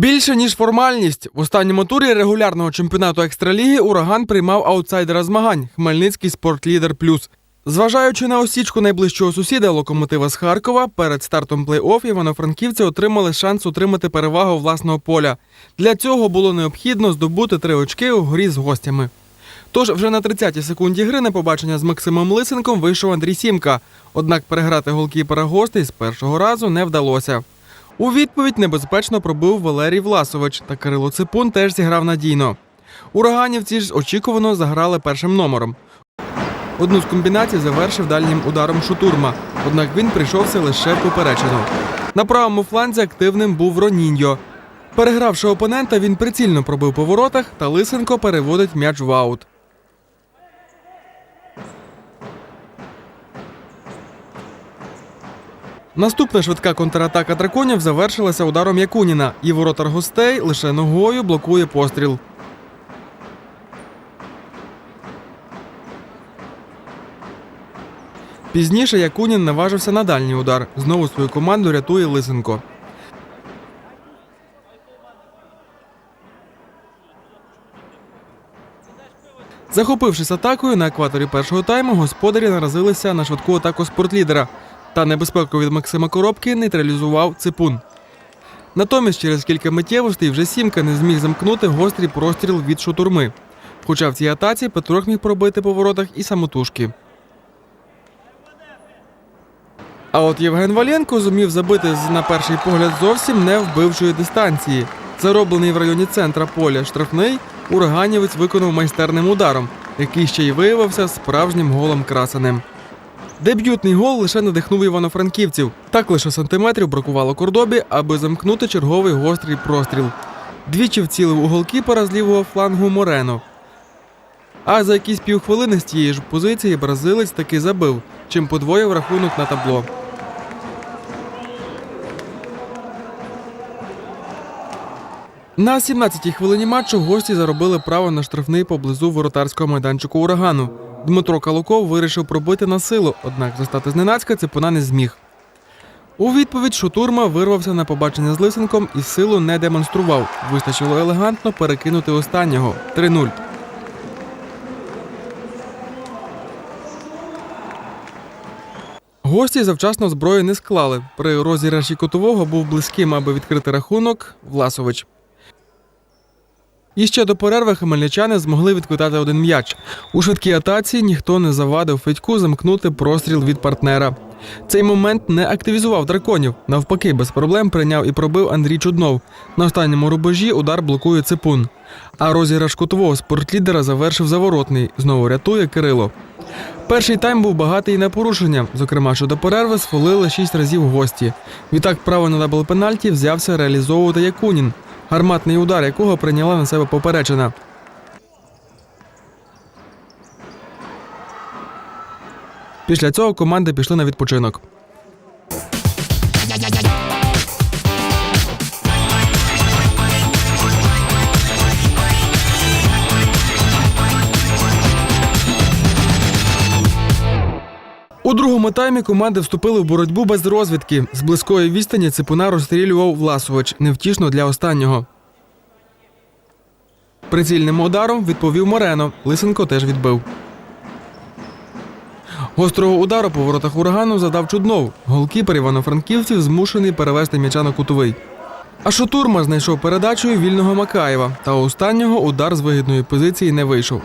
Більше ніж формальність в останньому турі регулярного чемпіонату екстраліги ураган приймав аутсайдера змагань Хмельницький спортлідер плюс. Зважаючи на осічку найближчого сусіда локомотива з Харкова, перед стартом плей-офф івано-франківці отримали шанс отримати перевагу власного поля. Для цього було необхідно здобути три очки у грі з гостями. Тож вже на 30-й секунді гри на побачення з Максимом Лисенком вийшов Андрій Сімка. Однак переграти голкіпера гостей з першого разу не вдалося. У відповідь небезпечно пробив Валерій Власович, та Кирило Ципун теж зіграв надійно. Ураганівці ж очікувано заграли першим номером. Одну з комбінацій завершив дальнім ударом Шутурма, однак він прийшовся лише поперечину. На правому фланзі активним був Роніньо. Перегравши опонента, він прицільно пробив по воротах, та Лисенко переводить м'яч в аут. Наступна швидка контратака драконів завершилася ударом Якуніна, і воротар гостей лише ногою блокує постріл. Пізніше Якунін наважився на дальній удар. Знову свою команду рятує Лисенко. Захопившись атакою на екваторі першого тайму, господарі наразилися на швидку атаку спортлідера. Та небезпеку від Максима Коробки нейтралізував ципун. Натомість через кілька миттєвостей вже сімка не зміг замкнути гострий простріл від шутурми. Хоча в цій атаці Петрох міг пробити по воротах і самотужки. А от Євген Валенко зумів забити з на перший погляд зовсім не вбивчої дистанції. Зароблений в районі центра поля штрафний ураганівець виконав майстерним ударом, який ще й виявився справжнім голом красаним. Дебютний гол лише надихнув івано-франківців. Так лише сантиметрів бракувало кордобі, аби замкнути черговий гострий простріл. Двічі вцілив у голкіпера з лівого флангу Морено. А за якісь півхвилини з тієї ж позиції бразилець таки забив, чим подвоїв рахунок на табло. На 17-й хвилині матчу гості заробили право на штрафний поблизу воротарського майданчику урагану. Дмитро Калуков вирішив пробити на силу, однак застати зненацька ципуна не зміг. У відповідь Шутурма вирвався на побачення з Лисенком і силу не демонстрував. Вистачило елегантно перекинути останнього 3-0. Гості завчасно зброю не склали. При розіграші котового був близьким, аби відкрити рахунок Власович. І ще до перерви хмельничани змогли відквитати один м'яч. У швидкій атаці ніхто не завадив Федьку замкнути простріл від партнера. Цей момент не активізував драконів. Навпаки, без проблем прийняв і пробив Андрій Чуднов. На останньому рубежі удар блокує ципун. А розіграш кутового спортлідера завершив заворотний. Знову рятує Кирило. Перший тайм був багатий на порушення. Зокрема, щодо перерви сфолили шість разів гості. Відтак право на дабл пенальті взявся реалізовувати Якунін, гарматний удар якого прийняла на себе поперечина. Після цього команди пішли на відпочинок. Другому таймі команди вступили в боротьбу без розвідки. З близької відстані ципуна розстрілював Власович, невтішно для останнього. Прицільним ударом відповів Морено. Лисенко теж відбив. Гострого удару по воротах урагану задав Чуднов. Голкіпер івано-франківців змушений перевести м'яча на кутовий. А Шотурма знайшов передачею вільного Макаєва, та останнього удар з вигідної позиції не вийшов.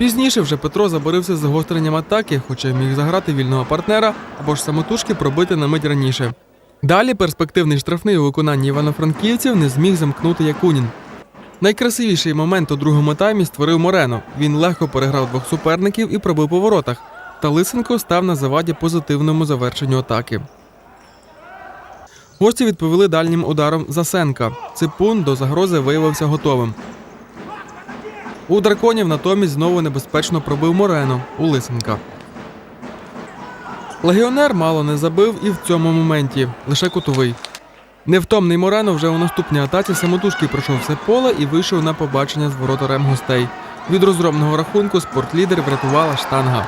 Пізніше вже Петро заборився з загостренням атаки, хоча міг заграти вільного партнера або ж самотужки пробити на мить раніше. Далі перспективний штрафний у виконанні івано-франківців не зміг замкнути Якунін. Найкрасивіший момент у другому таймі створив Морено. Він легко переграв двох суперників і пробив по воротах. Та Лисенко став на заваді позитивному завершенню атаки. Гості відповіли дальнім ударом Засенка. Ципун до загрози виявився готовим. У драконів натомість знову небезпечно пробив Морено у Лисенка. Легіонер мало не забив і в цьому моменті, лише кутовий. Невтомний Морено вже у наступній атаці самотужки пройшов все поле і вийшов на побачення з воротарем гостей. Від розгромного рахунку спортлідер врятувала штанга.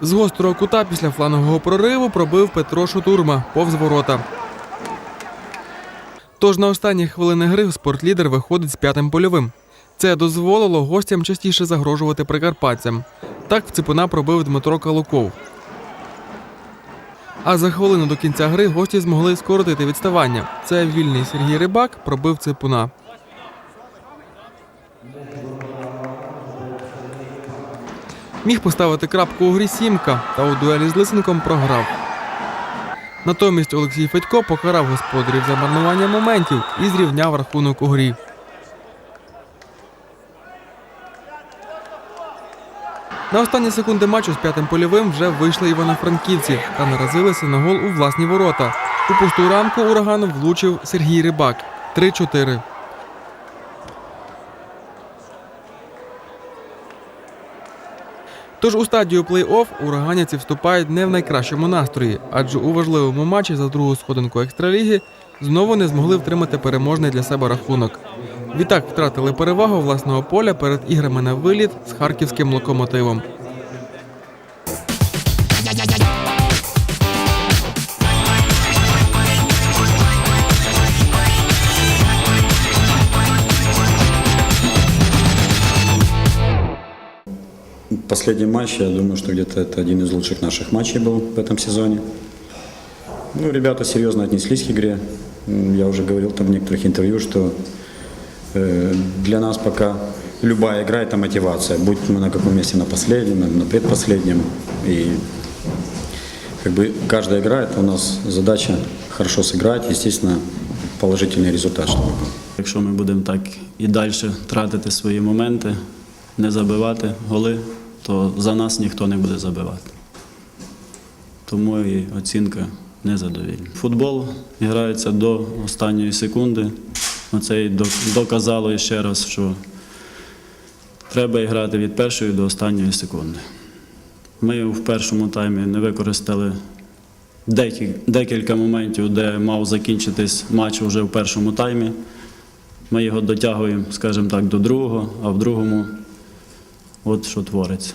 З гострого кута після флангового прориву пробив Петро Шутурма повз ворота. Тож на останні хвилини гри спортлідер виходить з п'ятим польовим. Це дозволило гостям частіше загрожувати прикарпатцям. Так в ципуна пробив Дмитро Калуков. А за хвилину до кінця гри гості змогли скоротити відставання. Це вільний Сергій Рибак пробив ципуна. Міг поставити крапку у грі сімка, та у дуелі з Лисенком програв. Натомість Олексій Федько покарав господарів за марнування моментів і зрівняв рахунок у грі. На останні секунди матчу з п'ятим польовим вже вийшли івано-франківці та наразилися на гол у власні ворота. У пусту рамку урагану влучив Сергій Рибак 3-4. Тож у стадію плей-офф ураганівці вступають не в найкращому настрої, адже у важливому матчі за другу сходинку екстраліги знову не змогли втримати переможний для себе рахунок. Відтак втратили перевагу власного поля перед іграми на виліт з харківським локомотивом. Последний матч, я думаю, что где-то это один из лучших наших матчей был в этом сезоне. Ну, ребята серьезно отнеслись к игре. М, Я уже говорил там в некоторых интервью, что э, для нас пока любая игра – это мотивация. Будь мы на каком месте, на последнем, на- на предпоследнем. И как бы каждая игра – это у нас задача хорошо сыграть, естественно, положительный результат, чтобы был. Якщо ми будемо так і далі тратити свої моменти, не забивати голи, то за нас ніхто не буде забивати. Тому і оцінка незадовільна. Футбол грається до останньої секунди. Оце і доказало ще раз, що треба грати від першої до останньої секунди. Ми в першому таймі не використали декілька моментів, де мав закінчитись матч вже в першому таймі. Ми його дотягуємо, скажімо так, до другого, а в другому от що твориться.